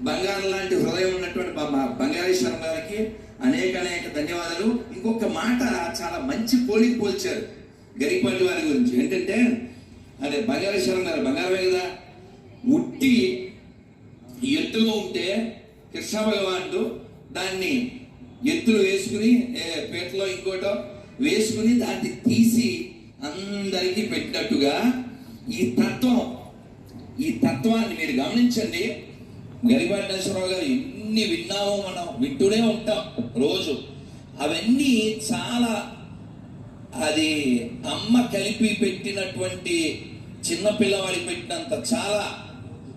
బంగారం లాంటి హృదయం ఉన్నటువంటి బంగారీ మా బంగారేశ్వరం గారికి అనేక అనేక ధన్యవాదాలు. ఇంకొక మాట చాలా మంచి పోలి పోల్చారు గరిపల్లి వారి గురించి. ఏంటంటే అదే బంగారేశ్వరం గారు బంగారమే కదా. ఉట్టి ఎత్తులో ఉంటే కృష్ణ భగవానుడు దాన్ని ఎత్తులు వేసుకుని పేటలో ఇంకోటో వేసుకుని దాన్ని తీసి అందరికీ పెట్టినట్టుగా ఈ తత్వం ఈ తత్వాన్ని మీరు గమనించండి. గరిబండేశ్వరరావు గారు ఎన్ని విన్నామో మనం వింటూనే ఉంటాం రోజు. అవన్నీ చాలా అది అమ్మ కలిపి పెట్టినటువంటి చిన్నపిల్లవాడి పెట్టినంత చాలా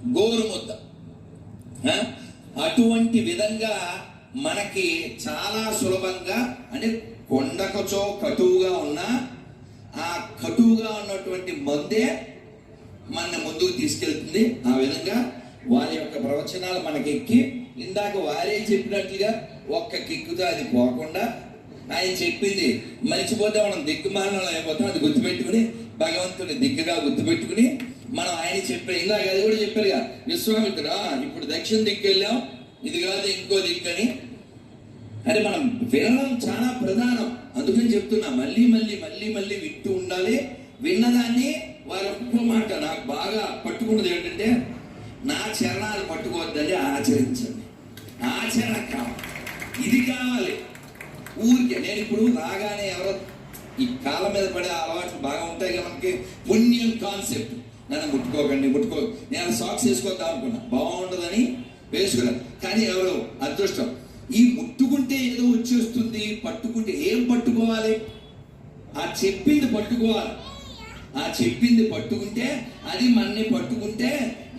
గోరు ముద్ద అటువంటి విధంగా మనకి చాలా సులభంగా అంటే కొండకచో కటువుగా ఉన్న ఆ కటువుగా ఉన్నటువంటి మందే మన ముందుకు తీసుకెళ్తుంది. ఆ విధంగా వారి యొక్క ప్రవచనాలు మనకి ఎక్కి ఇందాక వారే చెప్పినట్లుగా ఒక్క కిక్కుతో అది పోకుండా ఆయన చెప్పింది మర్చిపోతే మనం దిక్కుమానం అయిపోతాం అది గుర్తుపెట్టుకుని భగవంతుని దిక్కుగా గుర్తుపెట్టుకుని మనం ఆయన చెప్పే ఇందాక అది కూడా చెప్పారుగా విశ్వామిత్రుడు ఇప్పుడు దక్షిణ దిక్కు వెళ్ళాం ఇది కాదు ఇంకో దిక్కు అని అంటే మనం వినడం చాలా ప్రధానం అందుకని చెప్తున్నా మళ్ళీ మళ్ళీ మళ్ళీ మళ్ళీ వింటూ ఉండాలి. విన్నదాన్ని వారి ఒక్క మాట నాకు బాగా పట్టుకున్నది ఏంటంటే చరణాలు పట్టుకోవద్దని ఆచరించండి. ఆచరణ కావాలి. ఇది కావాలి. ఊరికే నేను ఇప్పుడు రాగానే ఎవరో ఈ కాళ్ళ మీద పడే అలవాట్లు బాగా ఉంటాయి కదా మనకి. పుణ్యం కాన్సెప్ట్. నన్ను ముట్టుకోకండి ముట్టుకో. నేను సాక్స్ వేసుకోద్దాం అనుకున్నా. బాగుండదని వేసుకున్నాను కానీ ఎవరు? అదృష్టం. ఈ ముట్టుకుంటే ఏదో వచ్చేస్తుంది పట్టుకుంటే ఏం పట్టుకోవాలి? ఆ చెప్పింది పట్టుకోవాలి. ఆ చెప్పింది పట్టుకుంటే అది మనని పట్టుకుంటే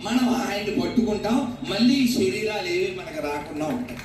మనం ఆయన్ని పట్టుకుంటాం మళ్ళీ శరీరాలు ఏవి మనకు రాకుండా ఉంటాయి.